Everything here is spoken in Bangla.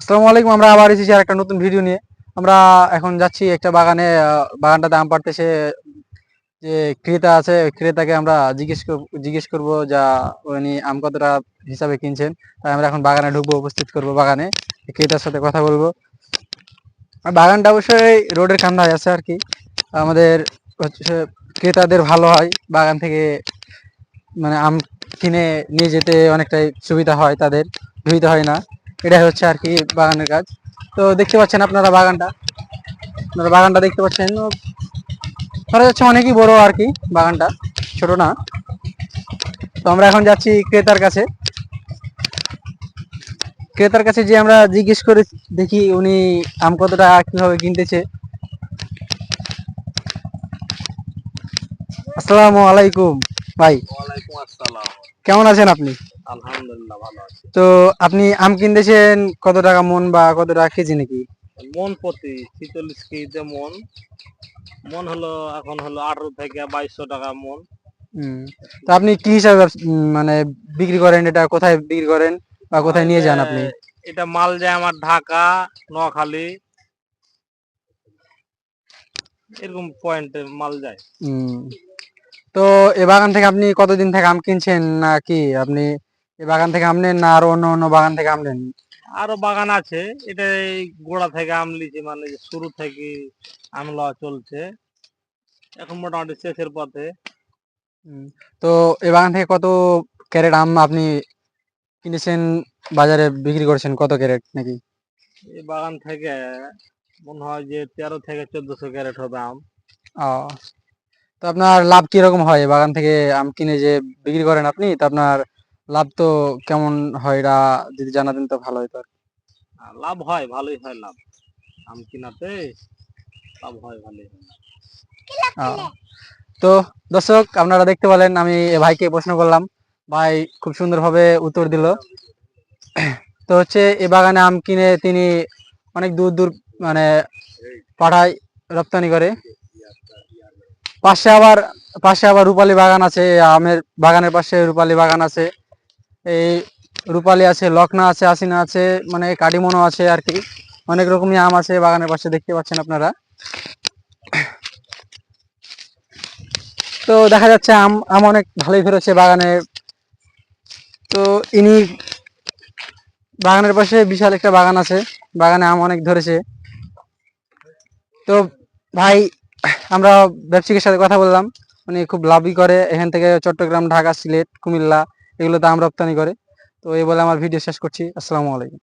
আসসালামু আলাইকুম, আমরা আবার এসেছি আর একটা নতুন ভিডিও নিয়ে। আমরা এখন যাচ্ছি একটা বাগানে বাগানটাতে আম পাড়তেছে যে ক্রেতা আছে ক্রেতাকে আমরা জিজ্ঞেস করব- জিজ্ঞেস করব যা উনি আম কতটা হিসাবে কিনছেন। তাই আমরা এখন বাগানে ঢুকবো, উপস্থিত করব বাগানে। ক্রেতার সাথে কথা বলব। বাগানটা অবশ্যই রোডের কান্দায় আছে আর কি। আমাদের হচ্ছে ক্রেতাদের ভালো হয়, বাগান থেকে মানে আম কিনে নিয়ে যেতে অনেকটাই সুবিধা হয় তাদের। সুবিধা হয় না। এটাই হচ্ছে আর কি বাগানের কাজ। তো দেখতে পাচ্ছেন আপনারা বাগানটা। আপনারা বাগানটা দেখতে পাচ্ছেন। ধরা যাচ্ছে অনেকই বড় আর কি বাগানটা ছোট না। তো আমরা এখন যাচ্ছি ক্রেতার কাছে। ক্রেতার কাছে যে আমরা জিজ্ঞেস করে দেখি উনি আম কতটা কীভাবে কিনতেছে। আসসালামু আলাইকুম ভাই। কেমন আছেন আপনি? আলহামদুলিল্লাহ ভালো আছি। তো আপনি আম কিনতেছেন কত টাকা মন বা কত টাকা কেজি নাকি? মন প্রতি ছিচল্লিশ কেজিতে মন। মন হলো এখন হলো আঠারো থেকে বাইশশো টাকা মন। হুম। তো আপনি কি হিসাবে মানে বিক্রি করেন? এটা কোথায় বিক্রি করেন বা কোথায় নিয়ে যান আপনি? এটা মাল যায় আমার ঢাকা নোয়াখালী। এরকম পয়েন্টে মাল যায়। হুম। তো এ বাগান থেকে আপনি কতদিন থেকে আম কিনছেন নাকি আপনি এ বাগান থেকে আম নেন না আরও অন্য অন্য বাগান থেকে আম নেন? আরও বাগান আছে। এটা এই গোড়া থেকে আম লিচি মানে শুরু থেকে আম লওয়া চলছে। এখন মোটামুটি শেষের পথে। তো এ বাগান থেকে কত ক্যারেট আম আপনি কিনেছেন বাজারে বিক্রি করেছেন? কত ক্যারেট নাকি? এই বাগান থেকে মনে হয় যে তেরো থেকে চোদ্দশো ক্যারেট হবে আম। ও তো আপনার লাভ কীরকম হয়? বাগান থেকে আম কিনে যে বিক্রি করেন আপনি তো আপনার লাভ তো কেমন হয়? এটা যদি জানাতেন তো ভালো হতো আর কি। আর লাভ হয় ভালোই হয় লাভ। আম কিনাতে লাভ হয় ভালোই হয়। তো দর্শক আপনারা দেখতে পেলেন আমি এ ভাইকে প্রশ্ন করলাম। ভাই খুব সুন্দরভাবে উত্তর দিল। তো হচ্ছে এ বাগানে আম কিনে তিনি অনেক দূর দূর মানে পাঠায় রপ্তানি করে। পাশে আবার পাশে আবার রূপালী বাগান আছে আমের বাগানের পাশে রূপালী বাগান আছে। এই রূপালী আছে লকনা আছে আসিনা আছে মানে কাডিমনো আছে আর কি। অনেক রকমই আম আছে বাগানের পাশে, দেখতে পাচ্ছেন আপনারা। তো দেখা যাচ্ছে আম আম অনেক ভালোই ফেরেছে বাগানে। তো ইনি বাগানের পাশে বিশাল একটা বাগান আছে, বাগানে আম অনেক ধরেছে। তো ভাই, আমরা ব্যবসায়ীর সাথে কথা বললাম। উনি খুব লাভই করে। এখান থেকে চট্টগ্রাম, ঢাকা, সিলেট, কুমিল্লা এগুলোতে দাম রপ্তানি করে। তো এই বলে আমার ভিডিও শেষ করছি। আসসালামু আলাইকুম।